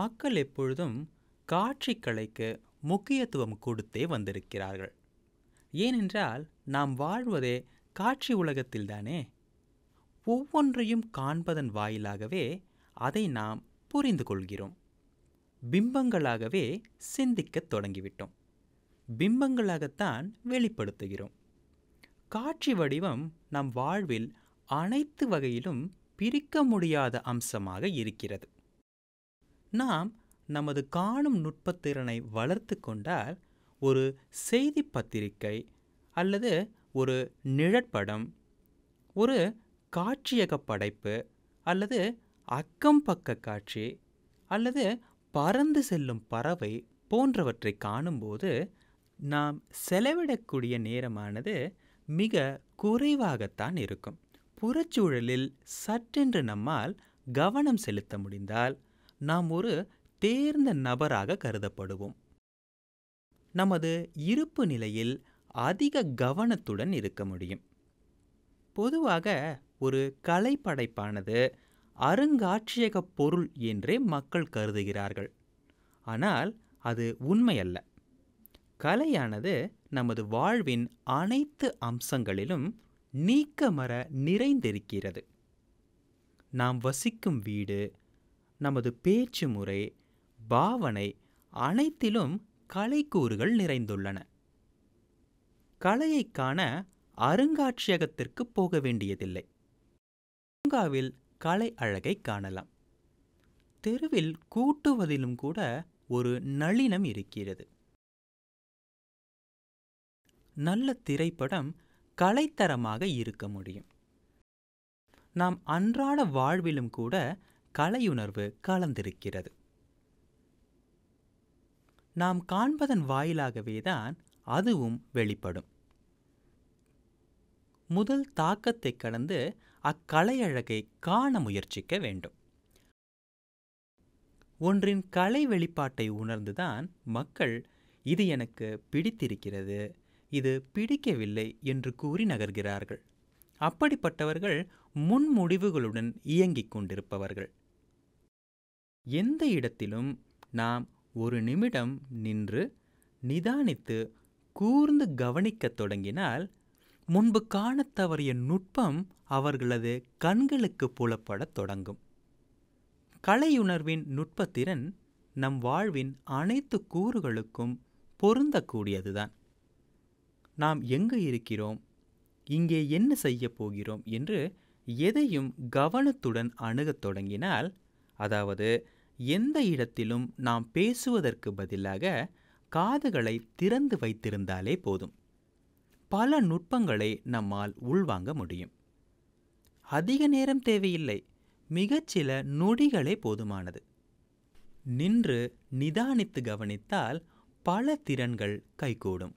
மக்கள் எப்பொழுதும் காட்சி கலைக்கு முக்கியத்துவம் கொடுத்தே வந்திருக்கிறார்கள். ஏனென்றால் நாம் வாழ்வதே காட்சி உலகத்தில்தானே ஒவ்வொன்றையும் காண்பதன் வாயிலாகவே அதை நாம் புரிந்து கொள்கிறோம். பிம்பங்களாகவே சிந்திக்கத் தொடங்கிவிட்டோம். பிம்பங்களாகத்தான் வெளிப்படுத்துகிறோம். காட்சி வடிவம் நம் வாழ்வில் அனைத்து வகையிலும் பிரிக்க முடியாத அம்சமாக இருக்கிறது. நாம் நமது காணும் நுட்பத்திறனை வளர்த்து கொண்டால் ஒரு செய்தி பத்திரிகை அல்லது ஒரு நிழற்படம் ஒரு காட்சியக படைப்பு அல்லது அக்கம் பக்க காட்சி அல்லது பறந்து செல்லும் பறவை போன்றவற்றை காணும்போது நாம் செலவிடக்கூடிய நேரமானது மிக குறைவாகத்தான் இருக்கும். புறச்சூழலில் சற்றென்று நம்மால் கவனம் செலுத்த முடிந்தால் நாம் ஒரு தேர்ந்த நபராக கருதப்படுவோம். நமது இருப்பு நிலையில் அதிக கவனத்துடன் இருக்க முடியும். பொதுவாக ஒரு கலைப்படைப்பானது அருங்காட்சியக பொருள் என்றே மக்கள் கருதுகிறார்கள். ஆனால் அது உண்மையல்ல. கலையானது நமது வாழ்வின் அனைத்து அம்சங்களிலும் நீக்கமர நிறைந்திருக்கிறது. நாம் வசிக்கும் வீடு நமது பேச்சு முறை பாவனை அனைத்திலும் கலைக்கூறுகள் நிறைந்துள்ளன. கலையை காண அருங்காட்சியகத்திற்கு போக வேண்டியதில்லை. பூங்காவில் கலை அழகை காணலாம். தெருவில் கூட்டுவதிலும் கூட ஒரு நளினம் இருக்கிறது. நல்ல திரைப்படம் கலைத்தரமாக இருக்க முடியும். நாம் அன்றாட வாழ்விலும் கூட கலையுணர்வு கலந்திருக்கிறது. நாம் காண்பதன் வாயிலாகவே தான் அதுவும் வெளிப்படும். முதல் தாக்கத்தை கடந்து அக்கலையழகை காண முயற்சிக்க வேண்டும். ஒன்றின் கலை வெளிப்பாட்டை உணர்ந்துதான் மக்கள் இது எனக்கு பிடித்திருக்கிறது இது பிடிக்கவில்லை என்று கூறி நகர்கிறார்கள். அப்படிப்பட்டவர்கள் முன்முடிவுகளுடன் இயங்கிக் கொண்டிருப்பவர்கள். எந்த இடத்திலும் நாம் ஒரு நிமிடம் நின்று நிதானித்து கூர்ந்து கவனிக்கத் தொடங்கினால் முன்பு காணத் தவறிய நுட்பம் அவர்களது கண்களுக்கு புலப்படத் தொடங்கும். கலையுணர்வின் நுட்பத்திறன் நம் வாழ்வின் அனைத்து கூறுகளுக்கும் பொருந்தக்கூடியதுதான். நாம் எங்கு இருக்கிறோம்? இங்கே என்ன செய்யப் போகிறோம்? என்று எதையும் கவனத்துடன் அணுகத் தொடங்கினால் அதாவது எந்த இடத்திலும் நாம் பேசுவதற்கு பதிலாக காதுகளை திறந்து வைத்திருந்தாலே போதும். பல நுட்பங்களை நம்மால் உள்வாங்க முடியும். அதிக நேரம் தேவையில்லை. மிகச்சில நொடிகளே போதுமானது. நின்று நிதானித்து கவனித்தால் பல திறன்கள் கைகூடும்.